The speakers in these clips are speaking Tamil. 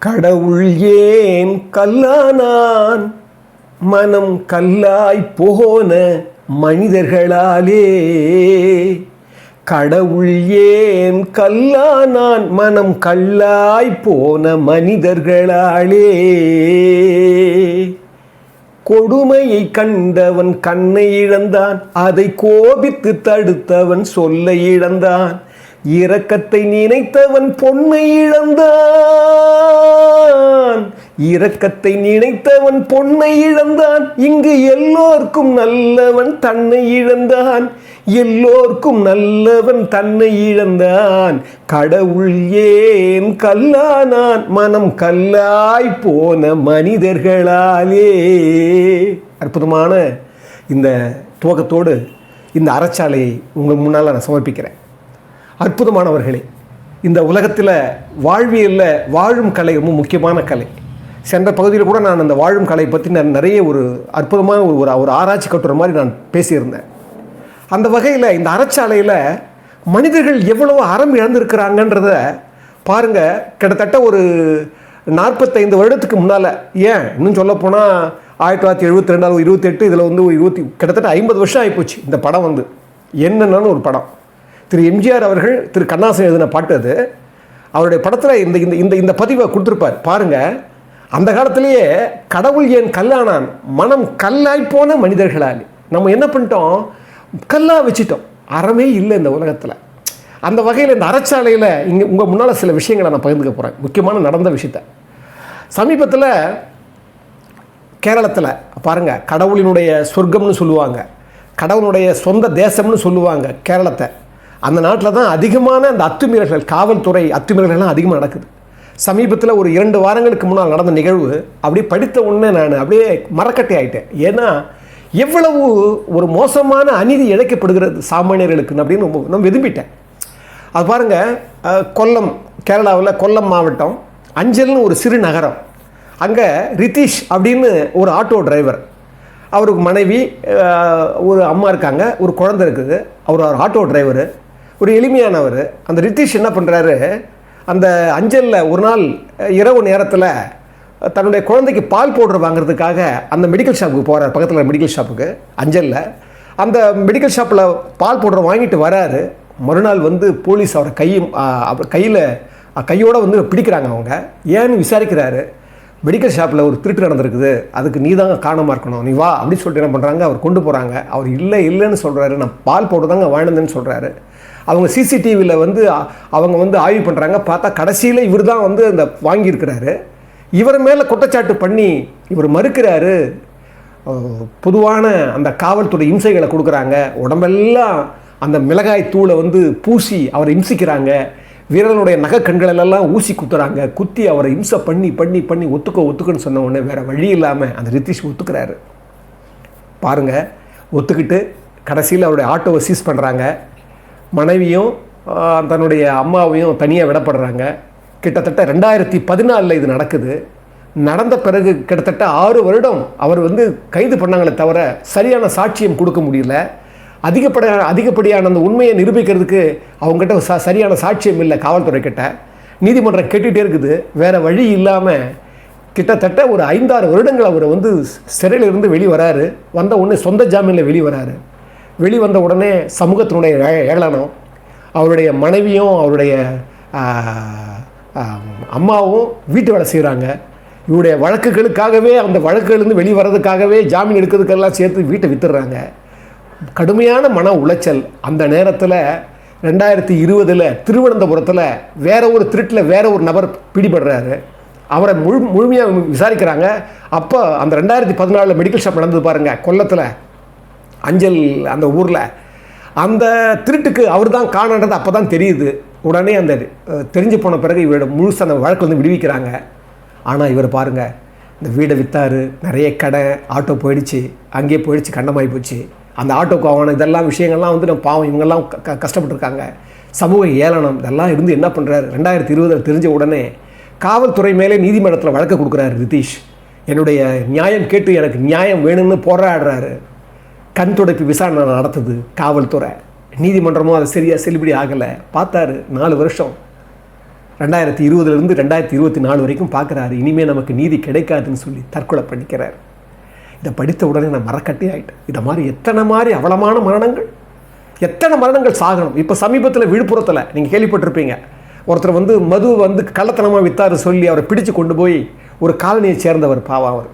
கடவுள் ஏன் கல்லானான்? மனம் கல்லாய் போன மனிதர்களாலே. கடவுள் ஏன் கல்லானான்? மனம் கல்லாய் போன மனிதர்களாலே. கொடுமையை கண்டவன் கண்ணை இழந்தான். அதை கோபித்து தடுத்தவன் சொல்ல இழந்தான். இரக்கத்தை நினைத்தவன் பொன்னை இழந்தான். இரக்கத்தை நினைத்தவன் பொன்னை இழந்தான். இங்கு எல்லோர்க்கும் நல்லவன் தன்னை இழந்தான். எல்லோர்க்கும் நல்லவன் தன்னை இழந்தான். கடவுள் ஏன் கல்லானான்? மனம் கல்லாய் போன மனிதர்களாலே. அற்புதமான இந்த துவக்கத்தோடு இந்த அறச்சாலையை உங்கள் முன்னால் நான் சமர்ப்பிக்கிறேன். அற்புதமானவர்களே. இந்த உலகத்தில் வாழ்வியலில் வாழும் கலை ரொம்ப முக்கியமான கலை. சென்ற பகுதியில் கூட நான் அந்த வாழும் கலை பற்றி நான் நிறைய ஒரு அற்புதமான ஒரு ஒரு ஒரு ஆராய்ச்சி கட்டுற மாதிரி நான் பேசியிருந்தேன். அந்த வகையில் இந்த அறச்சாலையில் மனிதர்கள் எவ்வளவு அறம் இழந்திருக்கிறாங்கன்றத பாருங்கள் கிட்டத்தட்ட ஒரு நாற்பத்தைந்து வருடத்துக்கு முன்னால் ஏன்? இன்னும் சொல்லப்போனால் ஆயிரத்தி தொள்ளாயிரத்தி எழுபத்தி ரெண்டாவது இருபத்தெட்டு இதில் வந்து இருபத்தி கிட்டத்தட்ட ஐம்பது வருஷம் ஆகிப்போச்சு இந்த படம் வந்து. என்னென்னு ஒரு படம். திரு எம்ஜிஆர் அவர்கள் திரு கண்ணாசன் எழுதின பாட்டு அது. அவருடைய படத்தில் இந்த இந்த இந்த இந்த பதிவை கொடுத்துருப்பார். பாருங்கள் அந்த காலத்திலேயே கடவுள் ஏன் கல்லானான்? மனம் கல்லாய் போன மனிதர்களால். நம்ம என்ன பண்ணிட்டோம்? கல்லாக வச்சிட்டோம். அறமே இல்லை இந்த உலகத்தில். அந்த வகையில் இந்த அறச்சாலையில் இங்கே உங்கள் முன்னால் சில விஷயங்களை நான் பகிர்ந்துக்க போகிறேன் முக்கியமான நடந்த விஷயத்த. சமீபத்தில் கேரளத்தில் பாருங்கள் கடவுளினுடைய சொர்க்கம்னு சொல்லுவாங்க. கடவுளுடைய சொந்த தேசம்னு சொல்லுவாங்க கேரளத்தை. அந்த நாட்டில் தான் அதிகமான அந்த அத்துமீறல்கள் காவல்துறை அத்துமீறல்கள்லாம் அதிகமாக நடக்குது. சமீபத்தில் ஒரு இரண்டு வாரங்களுக்கு முன்னால் நடந்த நிகழ்வு அப்படியே படித்த உடனே நான் அப்படியே மரக்கட்டை ஆகிட்டேன் ஏன்னா எவ்வளவு ஒரு மோசமான அநீதி இழைக்கப்படுகிறது சாமானியர்களுக்கு அப்படின்னு ரொம்ப நான் விரும்பிட்டேன் அது பாருங்கள் கொல்லம் கேரளாவில் கொல்லம் மாவட்டம் அஞ்சல்னு ஒரு சிறு நகரம். அங்கே ரிதீஷ் அப்படின்னு ஒரு ஆட்டோ டிரைவர் அவருக்கு மனைவி ஒரு அம்மா இருக்காங்க ஒரு குழந்தை இருக்குது. அவர் ஒரு ஆட்டோ டிரைவர். ஒரு எளிமையானவர். அந்த ரித்திஷ் என்ன பண்ணுறாரு அந்த அஞ்சலில் ஒரு நாள் இரவு நேரத்தில் தன்னுடைய குழந்தைக்கு பால் பவுடர் வாங்குறதுக்காக அந்த மெடிக்கல் ஷாப்புக்கு போகிறார் பக்கத்தில் மெடிக்கல் ஷாப்புக்கு அஞ்சலில். அந்த மெடிக்கல் ஷாப்பில் பால் பவுடர் வாங்கிட்டு வராரு. மறுநாள் வந்து போலீஸ் அவரை கையும் அவர் கையில் கையோடு வந்து பிடிக்கிறாங்க அவங்க. ஏன்னு விசாரிக்கிறாரு. மெடிக்கல் ஷாப்பில் ஒரு திருட்டு நடந்திருக்குது. அதுக்கு நீ தாங்க காரணமாக இருக்கணும். நீ வா அப்படின்னு சொல்லிட்டு என்ன பண்ணுறாங்க அவர் கொண்டு போகிறாங்க அவர் இல்லை இல்லைன்னு சொல்கிறாரு நான் பால் பவுடர் தாங்க வாழ்ந்தேன்னு சொல்கிறாரு அவங்க சிசிடிவியில் வந்து அவங்க வந்து ஆய்வு பண்ணுறாங்க பார்த்தா கடைசியில் இவர் தான் வந்து அந்த வாங்கியிருக்கிறாரு. இவர் மேலே குற்றச்சாட்டு பண்ணி இவர் மறுக்கிறாரு. பொதுவான அந்த காவல்துறை இம்சைகளை கொடுக்குறாங்க. உடம்பெல்லாம் அந்த மிளகாய் தூளை வந்து பூசி அவரை இம்சிக்கிறாங்க. வீரனுடைய நகை கண்களெல்லாம் ஊசி குத்துறாங்க. குத்தி அவரை இம்சை பண்ணி பண்ணி பண்ணி ஒத்துக்க ஒத்துக்கன்னு சொன்ன உடனே வேறு வழி இல்லாமல் அந்த ரித்திஷ் ஒத்துக்கிறாரு. பாருங்கள் ஒத்துக்கிட்டு கடைசியில் அவருடைய ஆட்டோவை சீஸ் பண்ணுறாங்க மனைவியும் தன்னுடைய அம்மாவையும் தனியாக விடப்படுறாங்க. கிட்டத்தட்ட ரெண்டாயிரத்தி பதினாலில் இது நடக்குது. நடந்த பிறகு கிட்டத்தட்ட ஆறு வருடம் அவர் வந்து கைது பண்ணாங்களே தவிர சரியான சாட்சியம் கொடுக்க முடியல. அதிகப்படியான அதிகப்படியான அந்த உண்மையை நிரூபிக்கிறதுக்கு அவங்ககிட்ட ச சரியான சாட்சியம் இல்லை காவல்துறை கிட்ட நீதிமன்றம் கேட்டுகிட்டே இருக்குது. வேறு வழி இல்லாமல் கிட்டத்தட்ட ஒரு ஐந்தாறு வருடங்கள் அவர் வந்து சிறையிலிருந்து வெளிவராரு. வந்த உடனே சொந்த ஜாமீனில் வெளிவராரு. வெளிவந்த உடனே சமூகத்தினுடைய ஏளனம். அவருடைய மனைவியும் அவருடைய அம்மாவும் வீட்டு வேலை செய்கிறாங்க இவருடைய வழக்குகளுக்காகவே அந்த வழக்குகள்லேருந்து வெளிவரதுக்காகவே ஜாமீன் எடுக்கிறதுக்கெல்லாம் சேர்த்து வீட்டை வித்துடுறாங்க. கடுமையான மன உளைச்சல். அந்த நேரத்தில் ரெண்டாயிரத்தி இருபதில் திருவனந்தபுரத்தில் வேற ஒரு திருட்டில் வேற ஒரு நபர் பிடிபடுறாரு. அவரை முழு முழுமையாக விசாரிக்கிறாங்க. அப்போ அந்த ரெண்டாயிரத்தி பதினாலில் மெடிக்கல் ஷாப் நடந்தது பாருங்கள் கொல்லத்தில். அஞ்சல் அந்த ஊரில். அந்த திருட்டுக்கு அவர் தான் காணன்றது அப்போ தான் தெரியுது. உடனே அந்த தெரிஞ்சு போன பிறகு இவரோட முழுசு அந்த வழக்கு வந்து விடுவிக்கிறாங்க. ஆனால் இவர் பாருங்கள் இந்த வீடை விற்றாரு நிறைய கடை ஆட்டோ போயிடுச்சு அங்கேயே போயிடுச்சு கண்டமாகி போச்சு. அந்த ஆட்டோக்கு ஆகணும் இதெல்லாம் விஷயங்கள்லாம் வந்து நம்ம பாவம் இவங்கெல்லாம் க கஷ்டப்பட்டுருக்காங்க. சமூக ஏளனம் இதெல்லாம் இருந்து என்ன பண்ணுறாரு ரெண்டாயிரத்தி இருபதில் தெரிஞ்ச உடனே காவல்துறை மேலே நீதிமன்றத்தில் வழக்கு கொடுக்குறாரு ரிதீஷ் என்னுடைய நியாயம் கேட்டு எனக்கு நியாயம் வேணும்னு போராடுறாரு. கண் துடைப்பு விசாரணை நடத்துது காவல்துறை. நீதிமன்றமும் அதை சரியாக செல்லுபடி ஆகலை. பார்த்தாரு நாலு வருஷம். ரெண்டாயிரத்தி இருபதுலேருந்து ரெண்டாயிரத்தி இருபத்தி நாலு வரைக்கும் பார்க்குறாரு. இனிமேல் நமக்கு நீதி கிடைக்காதுன்னு சொல்லி தற்கொலை பண்ணிக்கிறார். இதை படித்த உடனே நான் மரக்கட்டி ஆகிட்டேன் இதை மாதிரி எத்தனை மாதிரி அவலமான மரணங்கள்? எத்தனை மரணங்கள் சாகணும்? இப்போ சமீபத்தில் விழுப்புரத்தில் நீங்கள் கேள்விப்பட்டிருப்பீங்க. ஒருத்தர் வந்து மது வந்து கள்ளத்தனமாக வித்தாரு சொல்லி அவரை பிடிச்சு கொண்டு போய் ஒரு காலனியை சேர்ந்தவர் பாவம் அவர்.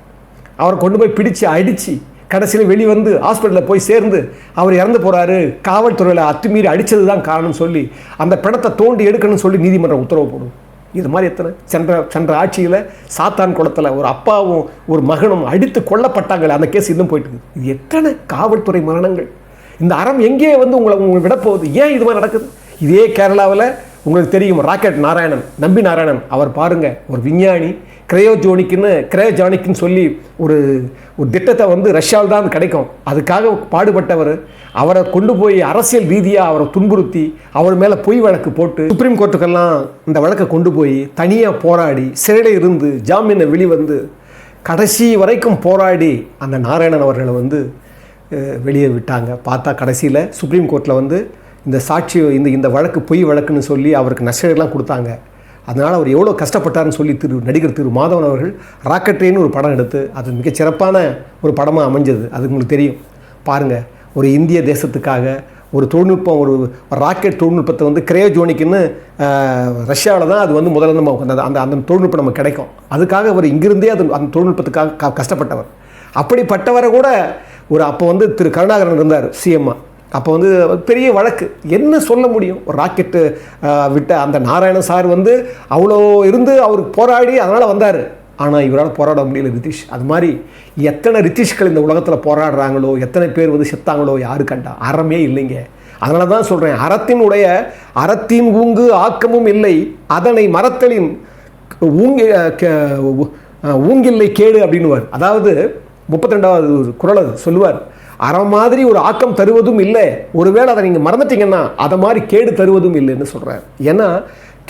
அவரை கொண்டு போய் பிடிச்சு அடித்து கடைசியில் வெளியே வந்து ஹாஸ்பிட்டலில் போய் சேர்ந்து அவர் இறந்து போகிறாரு காவல்துறையில் அத்துமீறி அடித்தது தான் காரணம் சொல்லி அந்த பிணத்தை தோண்டி எடுக்கணும்னு சொல்லி நீதிமன்றம் உத்தரவு போடும். இது மாதிரி எத்தனை சென்ற சென்ற ஆட்சியில் சாத்தான் குளத்தில் ஒரு அப்பாவும் ஒரு மகனும் அடித்து கொல்லப்பட்டாங்களே அந்த கேஸ் இன்னும் போயிட்டு இருக்குது. இது எத்தனை காவல்துறை மரணங்கள். இந்த அறம் எங்கே வந்து உங்களை உங்களை விடப்போகுது? ஏன் இது மாதிரி நடக்குது? இதே கேரளாவில் உங்களுக்கு தெரியும் ராக்கெட் நாராயணன் நம்பி நாராயணன் அவர் பாருங்கள் ஒரு விஞ்ஞானி கிரையோஜோனிக்குன்னு கிரையோஜானிக்குன்னு சொல்லி ஒரு ஒரு திட்டத்தை வந்து ரஷ்யாவில் தான் கிடைக்கும். அதுக்காக பாடுபட்டவர். அவரை கொண்டு போய் அரசியல் ரீதியாக அவரை துன்புறுத்தி அவர் மேலே பொய் வழக்கு போட்டு சுப்ரீம் கோர்ட்டுக்கெல்லாம் இந்த வழக்கை கொண்டு போய் தனியாக போராடி சிறையில் இருந்து ஜாமீனை வெளிவந்து கடைசி வரைக்கும் போராடி அந்த நாராயணன் அவர்களை வந்து வெளியே விட்டாங்க. பார்த்தா கடைசியில் சுப்ரீம் கோர்ட்டில் வந்து இந்த சாட்சி இந்த இந்த வழக்கு பொய் வழக்குன்னு சொல்லி அவருக்கு நஷ்டலாம் கொடுத்தாங்க. அதனால் அவர் எவ்வளோ கஷ்டப்பட்டாருன்னு சொல்லி திரு நடிகர் திரு மாதவன் அவர்கள் ராக்கெட்ரேன்னு ஒரு படம் எடுத்து அது மிக சிறப்பான ஒரு படமாக அமைஞ்சது. அது உங்களுக்கு தெரியும். பாருங்கள் ஒரு இந்திய தேசத்துக்காக ஒரு தொழில்நுட்பம் ஒரு ராக்கெட் தொழில்நுட்பத்தை வந்து கிரேஜோனிக்குன்னு ரஷ்யாவில் தான் அது வந்து முதல்ல நம்ம அந்த அந்த அந்த தொழில்நுட்பம் நமக்கு கிடைக்கும். அதுக்காக அவர் இங்கிருந்தே அது அந்த தொழில்நுட்பத்துக்காக கஷ்டப்பட்டவர். அப்படிப்பட்டவரை கூட ஒரு அப்போ வந்து திரு கருணாகரன் இருந்தார் சிஎம்மா அப்போ வந்து பெரிய வழக்கு. என்ன சொல்ல முடியும்? ஒரு ராக்கெட்டு விட்ட அந்த நாராயண சார் வந்து அவ்வளோ இருந்து அவர் போராடி அதனால் வந்தார். ஆனால் இவரால் போராட முடியல ரித்திஷ் அது மாதிரி எத்தனை ரித்திஷ்கள் இந்த உலகத்தில் போராடுறாங்களோ எத்தனை பேர் வந்து செத்தாங்களோ யாரு கண்டா அறமே இல்லைங்க. அதனால தான் சொல்கிறேன் அறத்தினுடைய அறத்தின் ஊங்கு ஆக்கமும் இல்லை. அதனை மரத்தலின் ஊங்கி ஊங்கில்லை கேடு அப்படின்னுவார். அதாவது முப்பத்தி ரெண்டாவது குரல் சொல்லுவார். அற மாதிரி ஒரு ஆக்கம் தருவதும் இல்லை. ஒருவேளை அதை நீங்கள் மறந்துட்டீங்கன்னா அதை மாதிரி கேடு தருவதும் இல்லைன்னு சொல்கிறார் ஏன்னா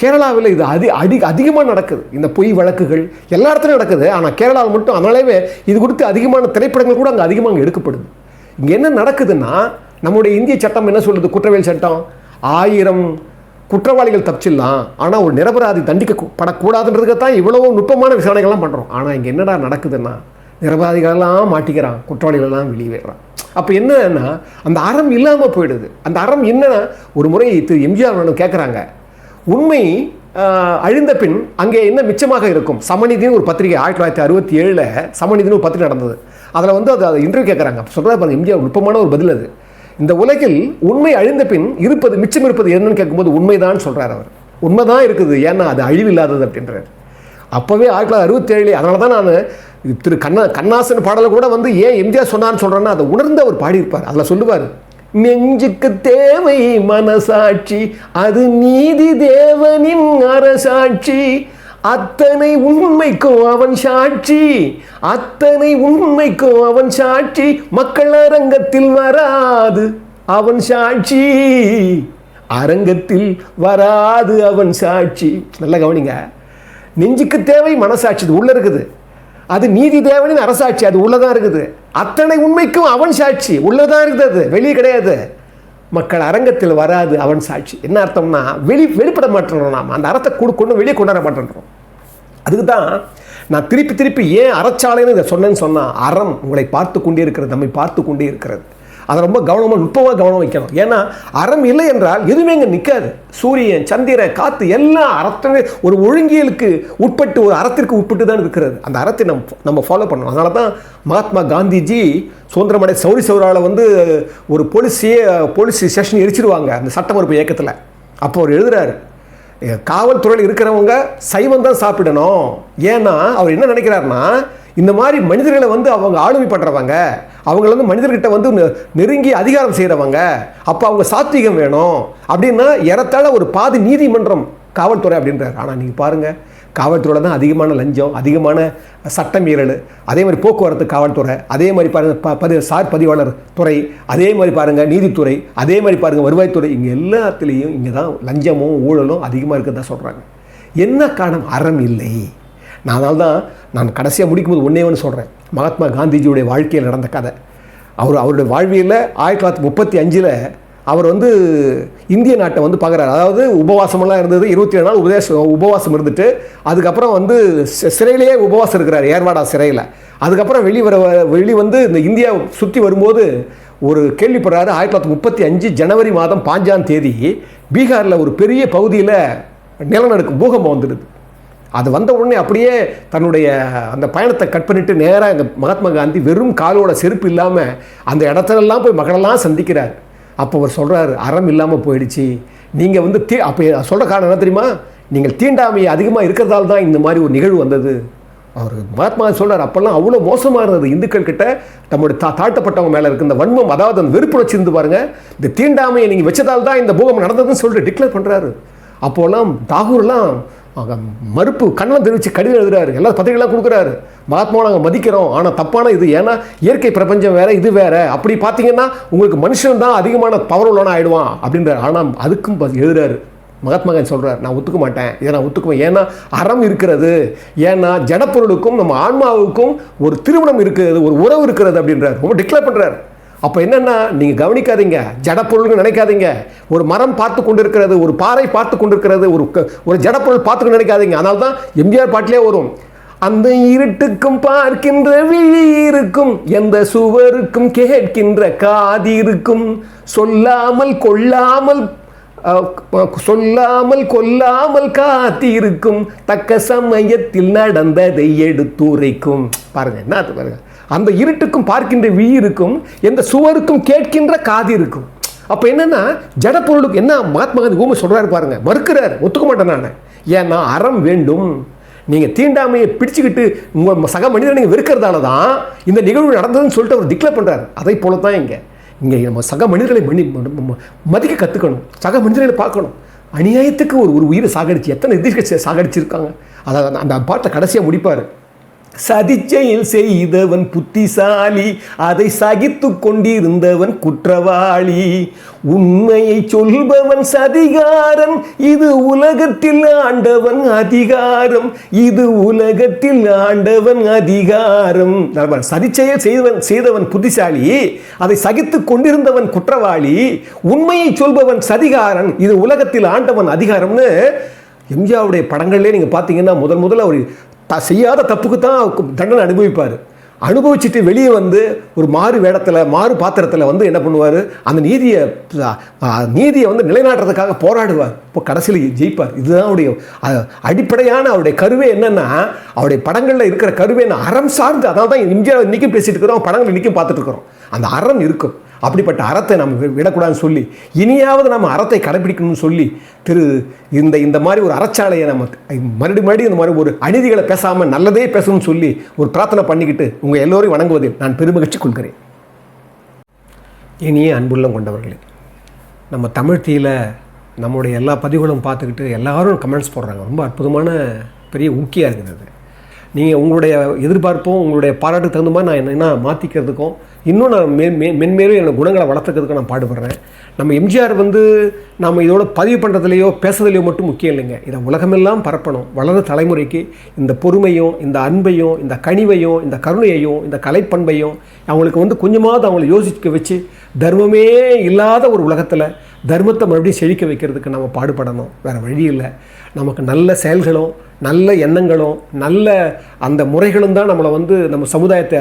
கேரளாவில் இது அதி அதிக அதிகமாக நடக்குது. இந்த பொய் வழக்குகள் எல்லா இடத்துலையும் நடக்குது. ஆனால் கேரளாவில் மட்டும் அதனாலவே இது குறித்து அதிகமான திரைப்படங்கள் கூட அங்கே அதிகமாக எடுக்கப்படுது. இங்கே என்ன நடக்குதுன்னா நம்முடைய இந்திய சட்டம் என்ன சொல்கிறது குற்றவியல் சட்டம். ஆயிரம் குற்றவாளிகள் தப்பிச்சிடலாம். ஆனால் ஒரு நிரபராதி தண்டிக்கப்படக்கூடாதுன்றதுக்கு தான் இவ்வளவோ நுட்பமான விசாரணைகள்லாம் பண்ணுறோம் ஆனால் இங்கே என்னடா நடக்குதுன்னா நிரபராதிகளெல்லாம் மாட்டிக்கிறான். குற்றவாளிகளெல்லாம் வெளியே வர்றான் அப்போ என்னன்னா அந்த அறம் இல்லாமல் போயிடுது. அந்த அறம் என்னன்னா ஒரு முறை திரு எம்ஜிஆர் மேடம் கேட்குறாங்க உண்மை அழிந்த பின் அங்கே என்ன மிச்சமாக இருக்கும்? சமநிதின்னு ஒரு பத்திரிகை ஆயிரத்தி தொள்ளாயிரத்தி அறுபத்தி ஏழில் சமநிதின்னு ஒரு பத்திரிகை நடந்தது. அதில் வந்து அது அதை இன்டர்வியூ கேட்குறாங்க சொல்கிறா பாருங்க எம்ஜிஆர் நுட்பமான ஒரு பதில் அது. இந்த உலகில் உண்மை அழிந்த பின் இருப்பது மிச்சம் இருப்பது என்னன்னு கேட்கும்போது உண்மைதான் சொல்கிறார் அவர். உண்மைதான் இருக்குது ஏன்னா அது அழிவில்லாதது அப்படின்றார். அப்போவே ஆயிரத்தி தொள்ளாயிரத்தி அறுபத்தேழு அதனால தான் நான் திரு கண்ணா கண்ணாசன் பாடலை கூட வந்து ஏன் எம்ஜிஆர் சொன்னான்னு சொல்கிறேன்னா அதை உணர்ந்து அவர் பாடியிருப்பார். அதில் சொல்லுவார் நெஞ்சுக்கு தேவை மனசாட்சி அது நீதி தேவனின் அரசாட்சி. அத்தனை உண்மைக்கும் அவன் சாட்சி அத்தனை உண்மைக்கும் அவன் சாட்சி. மக்கள் அரங்கத்தில் வராது அவன் சாட்சி. அரங்கத்தில் வராது அவன் சாட்சி. நல்லா கவனிங்க. நெஞ்சுக்கு தேவை மனசாட்சி இது உள்ள இருக்குது. அது நீதி தேவனின் அரசாட்சி அது உள்ளதான் இருக்குது. அத்தனை உண்மைக்கும் அவன் சாட்சி உள்ளதான் இருக்குது அது. வெளியே கிடையாது. மக்கள் அரங்கத்தில் வராது அவன் சாட்சி. என்ன அர்த்தம்னா வெளி வெளிப்பட மாட்டேன்றோம் நாம். அந்த அறத்தை கொடு கொண்டு வெளியே கொண்டாட மாட்டேன்றோம். அதுக்கு தான் நான் திருப்பி திருப்பி ஏன் அறச்சாலைன்னு இதை சொன்னேன்னு சொன்னால் அறம் உங்களை பார்த்து கொண்டே இருக்கிறது நம்மை பார்த்து கொண்டே இருக்கிறது. அதை ரொம்ப கவனமாக நுட்பமாக கவனம் வைக்கணும். ஏன்னா அறம் இல்லை என்றால் எதுவுமே இங்கே நிற்காது சூரியன் சந்திரன் காற்று எல்லாம் அறத்தவே ஒரு ஒழுங்கியலுக்கு உட்பட்டு ஒரு அறத்திற்கு உட்பட்டு தான் இருக்கிறது. அந்த அறத்தை நம்ம நம்ம ஃபாலோ பண்ணணும். அதனால தான் மகாத்மா காந்திஜி சுதந்திரமடை சௌரி சௌராவில் வந்து ஒரு போலீஸையே போலீஸ் ஸ்டேஷன் எரிச்சிருவாங்க அந்த சட்டமறுப்பு இயக்கத்தில். அப்போ அவர் எழுதுறாரு காவல்துறையில் இருக்கிறவங்க சைவம் தான் சாப்பிடணும். ஏன்னா அவர் என்ன நினைக்கிறாருன்னா இந்த மாதிரி மனிதர்களை வந்து அவங்க ஆளுமை பண்ணுறவங்க அவங்கள வந்து மனிதர்கிட்ட வந்து நெ- நெருங்கி அதிகாரம் செய்கிறவங்க அப்போ அவங்க சாத்வீகம் வேணும் அப்படின்னா ஏறத்தாழ ஒரு பாதி நீதிமன்றம் காவல்துறை அப்படின்றார். ஆனால் நீங்கள் பாருங்கள் காவல்துறையில் தான் அதிகமான லஞ்சம் அதிகமான சட்ட மீறல் அதே மாதிரி போக்குவரத்து காவல்துறை அதே மாதிரி பாருங்கள் ப பதி சார் பதிவாளர் துறை அதே மாதிரி பாருங்கள் நீதித்துறை அதே மாதிரி பாருங்கள் வருவாய்த்துறை இங்கே எல்லாத்துலேயும் இங்கே தான் லஞ்சமும் ஊழலும் அதிகமாக இருக்கிறதா சொல்கிறாங்க என்ன காரணம்? அறம் இல்லை. நான் அதனால தான் நான் கடைசியாக முடிக்கும்போது ஒன்றே ஒன்று சொல்கிறேன் மகாத்மா காந்திஜியுடைய வாழ்க்கையில் நடந்த கதை. அவர் அவருடைய வாழ்வியலில் ஆயிரத்தி தொள்ளாயிரத்தி முப்பத்தி அஞ்சில் அவர் வந்து இந்திய நாட்டை வந்து பார்க்குறாரு அதாவது உபவாசமெல்லாம் இருந்தது. இருபத்தி ஏழு நாள் உபதேசம் உபவாசம் இருந்துட்டு அதுக்கப்புறம் வந்து சிறையிலேயே உபவாசம் இருக்கிறார். ஏர்வாடா சிறையில். அதுக்கப்புறம் வெளி வர வெளி வந்து இந்த இந்தியா சுற்றி வரும்போது ஒரு கேள்விப்படுறாரு. ஆயிரத்தி தொள்ளாயிரத்தி முப்பத்தி அஞ்சு ஜனவரி மாதம் பாஞ்சாம் தேதி பீகாரில் ஒரு பெரிய பகுதியில் நிலநடுக்கம் பூகம்பம் வந்துடுது. அது வந்த உடனே அப்படியே தன்னுடைய அந்த பயணத்தை கட் பண்ணிட்டு நேராக எங்கள் மகாத்மா காந்தி வெறும் காலோட செருப்பு இல்லாமல் அந்த இடத்துலலாம் போய் மக்களெல்லாம் சந்திக்கிறார். அப்போ அவர் சொல்கிறாரு அறம் இல்லாமல் போயிடுச்சு. நீங்கள் வந்து தீ அப்போ சொல்கிற காரணம் என்ன தெரியுமா? நீங்கள் தீண்டாமை அதிகமாக இருக்கிறதால தான் இந்த மாதிரி ஒரு நிகழ்வு வந்தது. அவர் மகாத்மா சொல்கிறார் அப்போல்லாம் அவ்வளோ மோசமாக இருந்தது. இந்துக்கள் கிட்ட நம்முடைய தா தாழ்த்தப்பட்டவங்க மேலே இருக்க இந்த வன்மம் அதாவது அந்த வெறுப்புணர்ச்சி இருந்து பாருங்க இந்த தீண்டாமையை நீங்கள் வச்சதால் தான் இந்த பூகம் நடந்ததுன்னு சொல்லிட்டு டிக்ளேர் பண்ணுறாரு அப்போல்லாம் தாகூர்லாம் மறுப்பு கண்ணம் தெரிவித்து கடிதம் எழுதுறாரு. எல்லா பத்திரிகைலாம் கொடுக்குறாரு. மகாத்மாவை நாங்கள் மதிக்கிறோம். ஆனால் தப்பான இது ஏன்னா இயற்கை பிரபஞ்சம் வேற இது வேற. அப்படி பார்த்தீங்கன்னா உங்களுக்கு மனுஷன் தான் அதிகமான பவர் உள்ளவனா ஆயிடுவான் அப்படின்றார். ஆனால் அதுக்கும் ப- எழுதுறாரு. மகாத்மா காந்தி சொல்கிறார் நான் ஒத்துக்க மாட்டேன். இதை நான் ஒத்துக்குவேன். ஏன்னா அறம் இருக்கிறது. ஏன்னா ஜடப்பொருளுக்கும் நம்ம ஆன்மாவுக்கும் ஒரு திருமணம் இருக்கிறது ஒரு உறவு இருக்கிறது அப்படின்றார். ரொம்ப டிக்ளேர் பண்ணுறாரு அப்போ என்னென்னா நீங்கள் கவனிக்காதீங்க. ஜடப்பொருள்னு நினைக்காதீங்க. ஒரு மரம் பார்த்து கொண்டிருக்கிறது ஒரு பாறை பார்த்து கொண்டிருக்கிறது ஒரு ஒரு ஜடப்பொருள் பார்த்து நினைக்காதீங்க. அதனால தான் எம்ஜிஆர் பாட்டிலே வரும். அந்த இருட்டுக்கும் பார்க்கின்ற விழி இருக்கும் எந்த சுவருக்கும் கேட்கின்ற காதி இருக்கும் சொல்லாமல் கொள்ளாமல் சொல்லாமல் கொல்லாமல் காத்திருக்கும் தக்க சமயத்தில் நடந்ததை எடுத்துரைக்கும். பாருங்க என்ன அது பாருங்க. அந்த இருட்டுக்கும் பார்க்கின்ற விழி இருக்கும் எந்த சுவருக்கும் கேட்கின்ற காது இருக்கும். அப்போ என்னன்னா ஜடப்பொருளுக்கு என்ன மகாத்மா காந்தி ஊமை சொல்கிறாரு பாருங்க மறுக்கிறார் ஒத்துக்க மாட்டேன் நான். ஏன்னா அறம் வேண்டும். நீங்கள் தீண்டாமையை பிடிச்சிக்கிட்டு உங்கள் சக மனிதனை நீங்கள் வெறுக்கிறதால தான் இந்த நிகழ்வு நடந்ததுன்னு சொல்லிட்டு அவர் டிக்ளேர் பண்ணுறாரு அதை போல தான் இங்கே. இங்கே நம்ம சக மனிதர்களை மணி ம- மதிக்க கற்றுக்கணும் சக மனிதர்களை பார்க்கணும். அநியாயத்துக்கு ஒரு ஒரு உயிரை சாகடிச்சு எத்தனை எதிர்க்க சாகடிச்சிருக்காங்க. அதாவது அந்த பாட்டை கடைசியாக முடிப்பார். சதிச்செயல் செய்தவன் புத்திசாலி அதை சகித்து கொண்டிருந்தவன் குற்றவாளி. உண்மையை சொல்பவன் சதிகாரன் இது உலகத்தில் ஆண்டவன் அதிகாரம். இது உலகத்தில் ஆண்டவன் அதிகாரம். சதிச்செயல் செய்தவன் செய்தவன் புத்திசாலி அதை சகித்து கொண்டிருந்தவன் குற்றவாளி உண்மையை சொல்பவன் சதிகாரன் இது உலகத்தில் ஆண்டவன் அதிகாரம்னு எம்ஜிஆருடைய படங்கள்லேயே நீங்கள் பார்த்தீங்கன்னா முதல் முதல்ல ஒரு தான் செய்யாத தப்புக்கு தான் தண்டனை அனுபவிப்பார். அனுபவிச்சுட்டு வெளியே வந்து ஒரு மாறு வேடத்தில் மாறு பாத்திரத்தில் வந்து என்ன பண்ணுவார்? அந்த நீதியை நீதியை வந்து நிலைநாட்டுறதுக்காக போராடுவார். இப்போ கடைசியில் ஜெயிப்பார். இதுதான் அவருடைய அடிப்படையான அவருடைய கருவே என்னென்னா அவருடைய படங்களில் இருக்கிற கருவே என்ன? அறம் சார்ந்து அதனால தான் இந்தியாவில் இன்றைக்கும் பேசிகிட்டு இருக்கிறோம் படங்கள் இன்றைக்கும் பார்த்துட்டு இருக்கிறோம். அந்த அறம் இருக்கும். அப்படிப்பட்ட அறத்தை நம்ம வி- விடக்கூடாதுன்னு சொல்லி இனியாவது நம்ம அறத்தை கடைபிடிக்கணும்னு சொல்லி திரு இந்த இந்த மாதிரி ஒரு அறச்சாலையை நம்ம மறுபடியும் மறுபடியும் இந்த மாதிரி ஒரு அநீதிகளை பேசாமல் நல்லதே பேசணும்னு சொல்லி ஒரு பிரார்த்தனை பண்ணிக்கிட்டு உங்கள் எல்லோரையும் வணங்குவதில் நான் பெருமகிழ்ச்சி கொள்கிறேன். இனிய அன்புள்ளம் கொண்டவர்களே நம்ம தமிழ்த்தியில் நம்மளுடைய நம்முடைய எல்லா பதிவுகளும் பார்த்துக்கிட்டு எல்லாரும் கமெண்ட்ஸ் போடுறாங்க. ரொம்ப அற்புதமான பெரிய ஊக்கியாக இருக்குது அது. நீங்கள் உங்களுடைய எதிர்பார்ப்பும் உங்களுடைய பாராட்டுக்கு தகுந்த மாதிரி நான் என்ன மாற்றிக்கிறதுக்கும் இன்னும் நான் மே மே மென்மேலும் என்னோட குணங்களை வளர்த்துக்கிறதுக்கும் நான் பாடுபடுறேன். நம்ம எம்ஜிஆர் வந்து நம்ம இதோட பதிவு பண்ணுறதுலையோ பேசுறதுலையோ மட்டும் முக்கியம் இல்லைங்க. இதை உலகமெல்லாம் பரப்பணும். வளர்ந்த தலைமுறைக்கு இந்த பொறுமையும் இந்த அன்பையும் இந்த கனிவையும் இந்த கருணையையும் இந்த கலைப்பண்பையும் அவங்களுக்கு வந்து கொஞ்சமாவது அவங்களை யோசிக்க வச்சு தர்மமே இல்லாத ஒரு உலகத்தில் தர்மத்தை மறுபடியும் செழிக்க வைக்கிறதுக்கு நம்ம பாடுபடணும். வேறு வழி இல்லை. நமக்கு நல்ல செயல்களும் நல்ல எண்ணங்களும் நல்ல அந்த முறைகளும் தான் நம்மளை வந்து நம்ம சமுதாயத்தை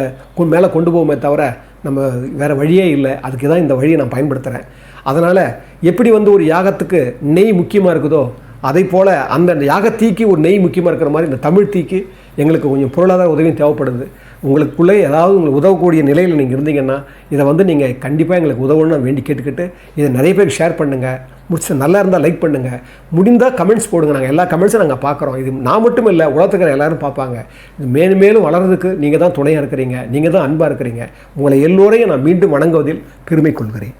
மேலே கொண்டு போவோமே தவிர நம்ம வேறு வழியே இல்லை. அதுக்கு தான் இந்த வழியை நான் பயன்படுத்துகிறேன் அதனால் எப்படி வந்து ஒரு யாகத்துக்கு நெய் முக்கியமாக இருக்குதோ அதே போல் அந்த யாக தீக்கு ஒரு நெய் முக்கியமாக இருக்கிற மாதிரி இந்த தமிழ் தீக்கு எங்களுக்கு கொஞ்சம் பொருளாதார உதவியும் தேவைப்படுது. உங்களுக்குள்ளே ஏதாவது உங்களுக்கு உதவக்கூடிய நிலையில் நீங்கள் இருந்தீங்கன்னா இதை வந்து நீங்கள் கண்டிப்பாக எங்களுக்கு உதவணும்னு வேண்டி கேட்டுக்கிட்டு இதை நிறைய பேருக்கு ஷேர் பண்ணுங்கள் முடிச்சு நல்லா இருந்தால் லைக் பண்ணுங்கள் முடிந்தால் கமெண்ட்ஸ் போடுங்க. நாங்கள் எல்லா கமெண்ட்ஸும் நாங்கள் பார்க்குறோம். இது நான் மட்டும் இல்லை உலகத்துக்கிற எல்லோரும் பார்ப்பாங்க. இது மேலும் மேலும் வளர்றதுக்கு நீங்கள் தான் துணையாக இருக்கிறீங்க. நீங்கள் தான் அன்பாக இருக்கிறீங்க. உங்களை எல்லோரையும் நான் மீண்டும் வணங்குவதில் பெருமை கொள்கிறேன்.